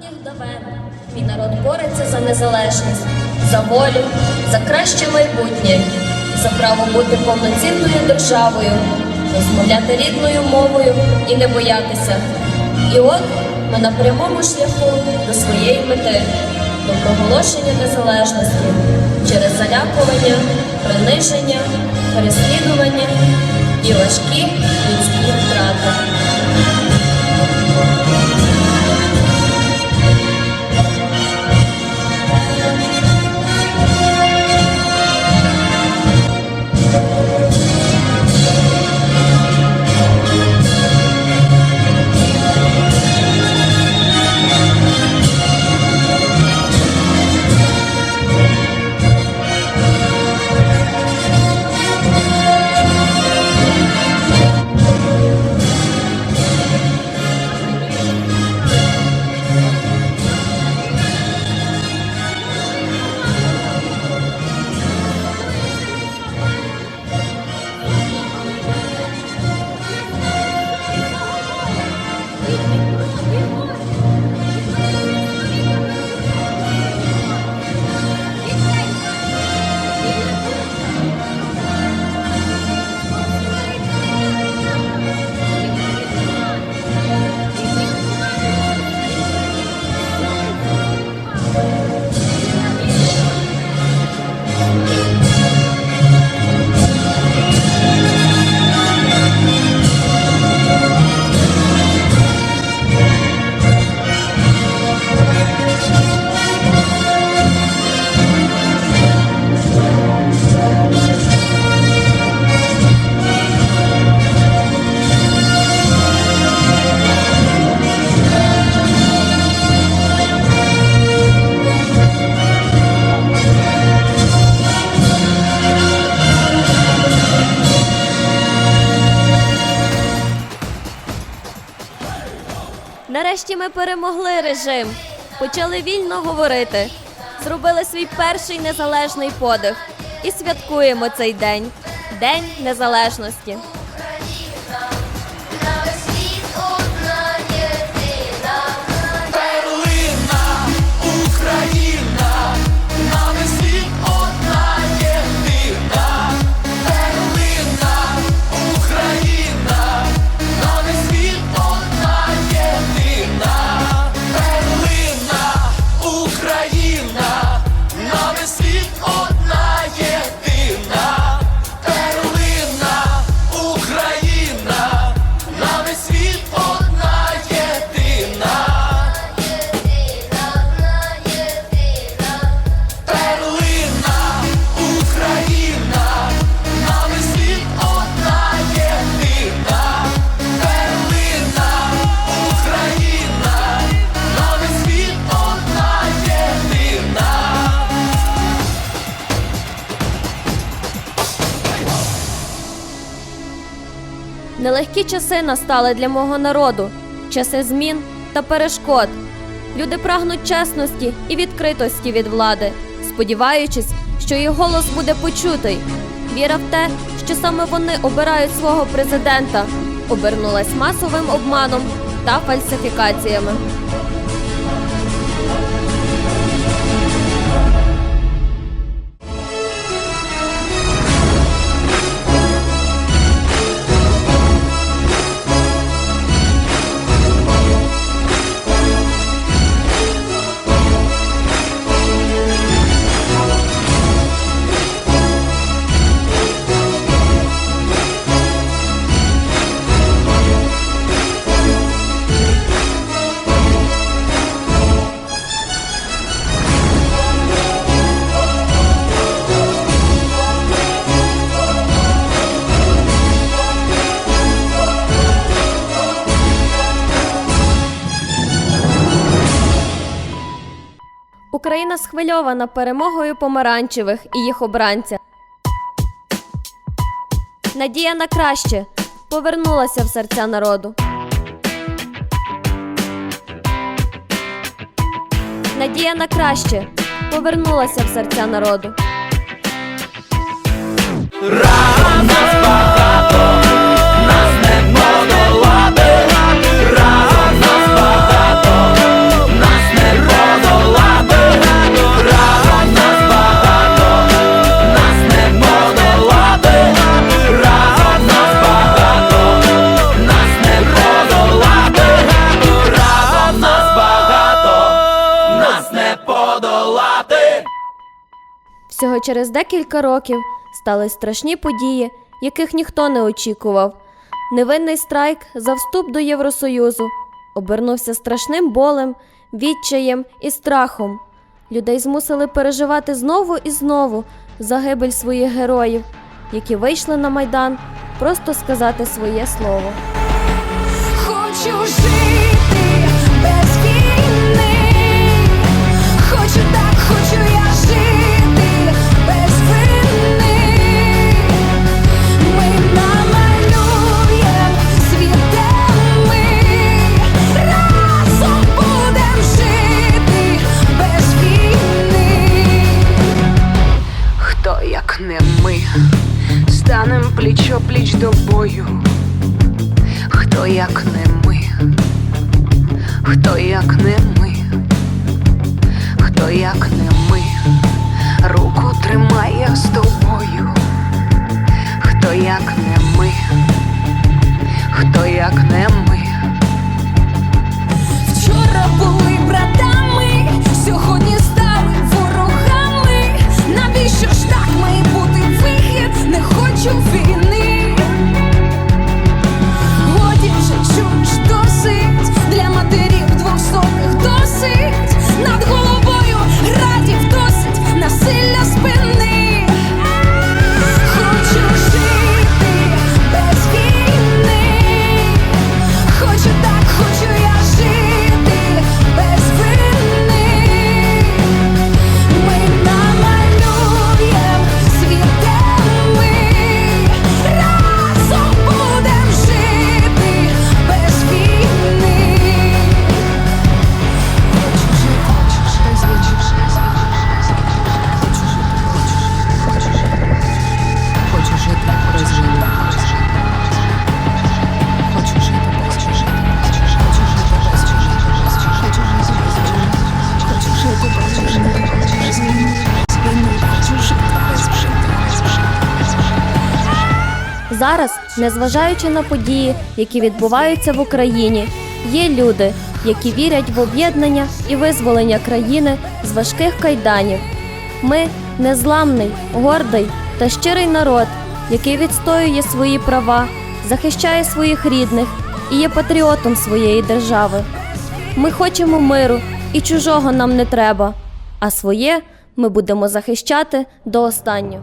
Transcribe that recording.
давніх давен мій народ бореться за незалежність, за волю, за краще майбутнє, за право бути повноцінною державою, розмовляти рідною мовою і не боятися. І от ми на прямому шляху до своєї мети, до проголошення незалежності через залякування, приниження, переслідування і важкі людські втрати. Нарешті ми перемогли режим, почали вільно говорити, зробили свій перший незалежний подих. І святкуємо цей день. День Незалежності. Нелегкі часи настали для мого народу, часи змін та перешкод. Люди прагнуть чесності і відкритості від влади, сподіваючись, що їх голос буде почутий. Віра в те, що саме вони обирають свого президента, обернулась масовим обманом та фальсифікаціями. Україна схвильована перемогою помаранчевих і їх обранця. Надія на краще повернулася в серця народу. Надія на краще повернулася в серця народу. Всього через декілька років стали страшні події, яких ніхто не очікував. Невинний страйк за вступ до Євросоюзу обернувся страшним болем, відчаєм і страхом. Людей змусили переживати знову і знову загибель своїх героїв, які вийшли на майдан просто сказати своє слово. Хочу жити без як не ми, станем пліч пліч до бою. Хто як не ми, хто як не ми, хто як не ми, руку тримає з тобою. Хто як не ми, хто як не ми. Не хочу Зараз, незважаючи на події, які відбуваються в Україні, є люди, які вірять в об'єднання і визволення країни з важких кайданів. Ми незламний, гордий та щирий народ, який відстоює свої права, захищає своїх рідних і є патріотом своєї держави. Ми хочемо миру, і чужого нам не треба, а своє ми будемо захищати до останнього.